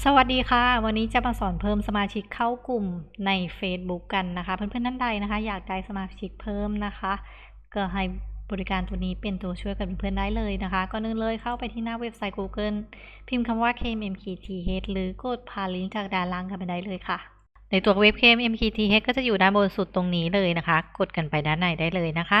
สวัสดีค่ะ วันนี้จะมาสอนเพิ่มสมาชิกเข้ากลุ่มใน Facebook กันนะคะ เพื่อนๆท่านใดนะคะ อยากได้สมาชิกเพิ่มนะคะ ก็ให้บริการตัวนี้เป็นตัวช่วยกับเพื่อนๆได้เลยนะคะก่อนอื่นเลยเข้าไปที่หน้าเว็บไซต์ Google พิมพ์คำว่า KMMKTH หรือกดผ่าลิงก์จากด้านล่างกันไปได้เลยค่ะ ในตัวเว็บ KMMKTH ก็จะอยู่ด้านบนสุดตรงนี้เลยนะคะ กดกันไปด้านในได้เลยนะคะ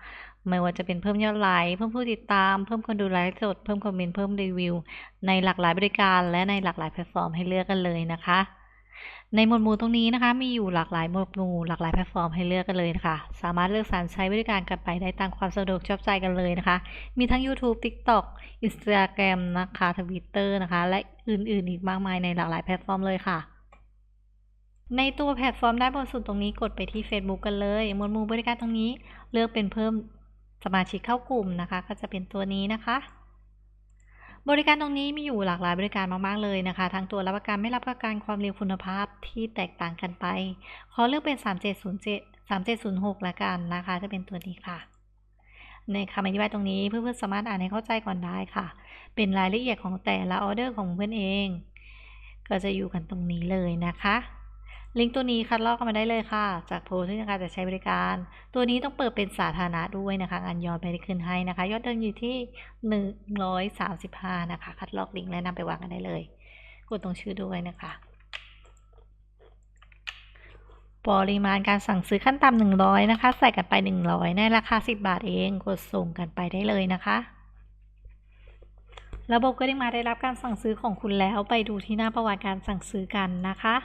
ไม่ว่าจะเป็นเพิ่มยอดไลค์ เพิ่มผู้ติดตาม เพิ่มคนดูไลฟ์สด เพิ่มคอมเมนต์ เพิ่มรีวิว ในหลากหลายบริการ และในหลากหลายแพลตฟอร์มให้เลือกกันเลยนะคะ ในหมวดหมู่ตรงนี้นะคะ มีอยู่หลากหลายหมวดหมู่หลากหลายแพลตฟอร์มให้เลือกกันเลยนะคะ สามารถเลือกสรรใช้บริการกันไปได้ตามความสะดวกชอบใจกันเลยนะคะ มีทั้ง YouTube TikTok Instagram นะคะ Twitter นะคะ และอื่นๆ อีกมากมายในหลากหลายแพลตฟอร์มเลยค่ะในตัวแพลตฟอร์มด้านบนสุดตรงนี้กดไปที่ Facebook กันเลย หมวดหมู่บริการตรงนี้ เลือกเป็นเพิ่ม สมาชิกเข้ากลุ่มนะคะ ก็จะเป็นตัวนี้นะคะ บริการตรงนี้มีอยู่หลากหลายบริการมากๆเลยนะคะ ทั้งตัวรับประกันไม่รับประกันความเร็วคุณภาพที่แตกต่างกันไป ขอเลือกเป็น 3707 3706ละกันนะคะ จะเป็นตัวนี้ค่ะในคำอธิบายตรงนี้เพื่อนๆสามารถอ่านให้เข้าใจก่อนได้ค่ะ เป็นรายละเอียดของแต่ละออเดอร์ของเพื่อนเอง ก็จะอยู่กันตรงนี้เลยนะคะ ลิงก์ตัวนี้คัดลอกกันมาได้เลยค่ะ จากโพสที่ต้องการจะใช้บริการ ตัวนี้ต้องเปิดเป็นสาธารณะด้วยนะคะงานยอดไม่ได้ขึ้นให้นะคะ ยอดเดินอยู่ที่ 135 นะคะ คัดลอกลิงก์และนำไปวางกันได้เลย กดตรงชื่อด้วยนะคะปริมาณการสั่งซื้อขั้นต่ำ100 นะคะ ใส่กันไป 100 ในราคา 10 บาทเอง กดส่งกันไปได้เลยนะคะ ระบบก็ได้มาได้รับการสั่งซื้อของคุณแล้วไปดูที่หน้าประวัติการสั่งซื้อกันนะคะ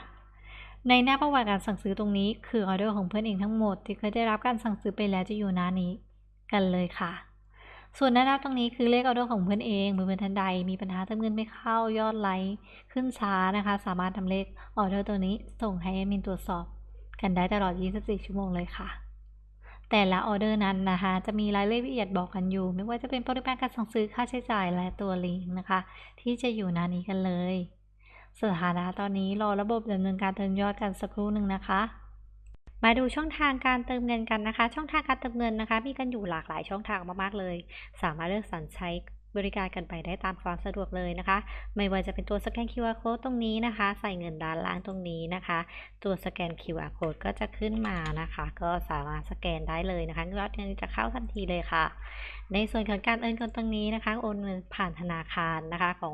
ในหน้าประวัติการสั่งซื้อตรงนี้ คือออเดอร์ของเพื่อนเองทั้งหมด ที่เคยได้รับการสั่งซื้อไปแล้วจะอยู่หน้านี้ กันเลยค่ะ ส่วนหน้าหน้าตรงนี้คือเลขออเดอร์ของเพื่อนเองเพื่อนท่านใด มีปัญหาเติมเงินไม่เข้ายอดไลค์ขึ้นช้านะคะ สามารถทำเลขออเดอร์ตัวนี้ส่งให้แอดมินตรวจสอบ กันได้ตลอด 24 ชั่วโมงเลยค่ะแต่ละออเดอร์นั้นนะคะ จะมีรายละเอียดบอกกันอยู่ ไม่ว่าจะเป็นปริมาณการสั่งซื้อค่าใช้จ่ายและตัวลิงก์นะคะ ที่จะอยู่หน้านี้กันเลย สถานะตอนนี้รอระบบดำเนินการเติมยอดกันสักครู่หนึ่งนะคะ มาดูช่องทางการเติมเงินกันนะคะ ช่องทางการเติมเงินนะคะ มีกันอยู่หลากหลายช่องทางมากๆเลย สามารถเลือกสรรใช้บริการกันไปได้ตามความสะดวกเลยนะคะ ไม่ว่าจะเป็นตัวสแกน QR code ตรงนี้นะคะ ใส่เงินด้านล่างตรงนี้นะคะ ตัวสแกน QR code ก็จะขึ้นมานะคะ ก็สามารถสแกนได้เลยนะคะยอดเงินจะเข้าทันทีเลยค่ะ ในส่วนของการโอนเงินตรงนี้นะคะ โอนเงินผ่านธนาคารนะคะ ของ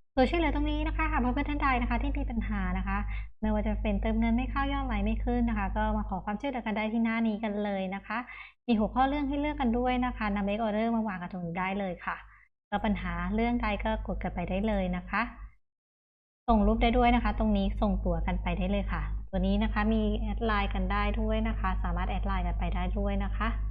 ตัวช่วยเหลือตรงนี้นะคะหากเพื่อนๆท่านใดนะคะ ที่มีปัญหานะคะ ไม่ว่าจะเป็นเติมเงินไม่เข้ายอดไหลไม่ขึ้นนะคะ ก็มาขอความช่วยเหลือกันได้ที่หน้านี้กันเลยนะคะ มีหัวข้อเรื่องให้เลือกกันด้วยนะคะนำเลขออเดอร์มาวางกันตรงนี้ได้เลยค่ะแล้วปัญหาเรื่องใดก็กดกันไปได้เลยนะคะ ส่งรูปได้ด้วยนะคะ ตรงนี้ส่งตัวกันไปได้เลยค่ะ ตัวนี้นะคะมีแอดไลน์กันได้ด้วยนะคะ สามารถแอดไลน์กันไปได้ด้วยนะคะ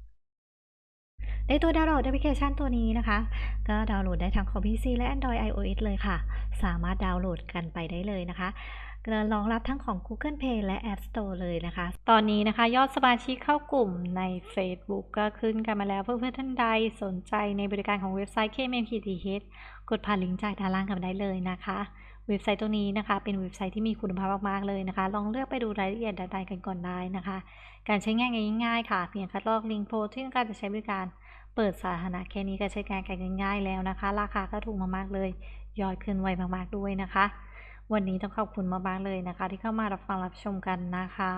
ในตัวดาวน์โหลดแอปพลิเคชันตัวนี้นะคะ ก็ดาวน์โหลดได้ทั้งของ PC และ Android iOS เลยค่ะ สามารถดาวน์โหลดกันไปได้เลยนะคะรองรับทั้งของ Google Play และ App Store เลยนะคะ ตอนนี้นะคะยอดสมาชิกเข้ากลุ่มใน Facebook ก็ขึ้นกันมาแล้วเพื่อนๆท่านใดสนใจในบริการของเว็บไซต์ KMPTH กดผ่านลิงก์จายด้านล่างกันได้เลยนะคะ เว็บไซต์ตัวนี้นะคะ เป็นเว็บไซต์ที่มีคุณภาพมากๆเลยนะคะ ลองเลือกไปดูรายละเอียดใดๆกันก่อนได้นะคะ การใช้งานง่ายๆค่ะ เพียงคัดลอกลิงก์โพสที่ต้องการจะใช้บริการ เปิดสาธารณะแค่นี้ก็ใช้งานกันง่ายๆแล้วนะคะ ราคาก็ถูกมากๆเลยยอยขึ้นไวมากๆด้วยนะคะ วันนี้ต้องขอบคุณมากๆเลยนะคะ ที่เข้ามารับฟังรับชมกันนะคะ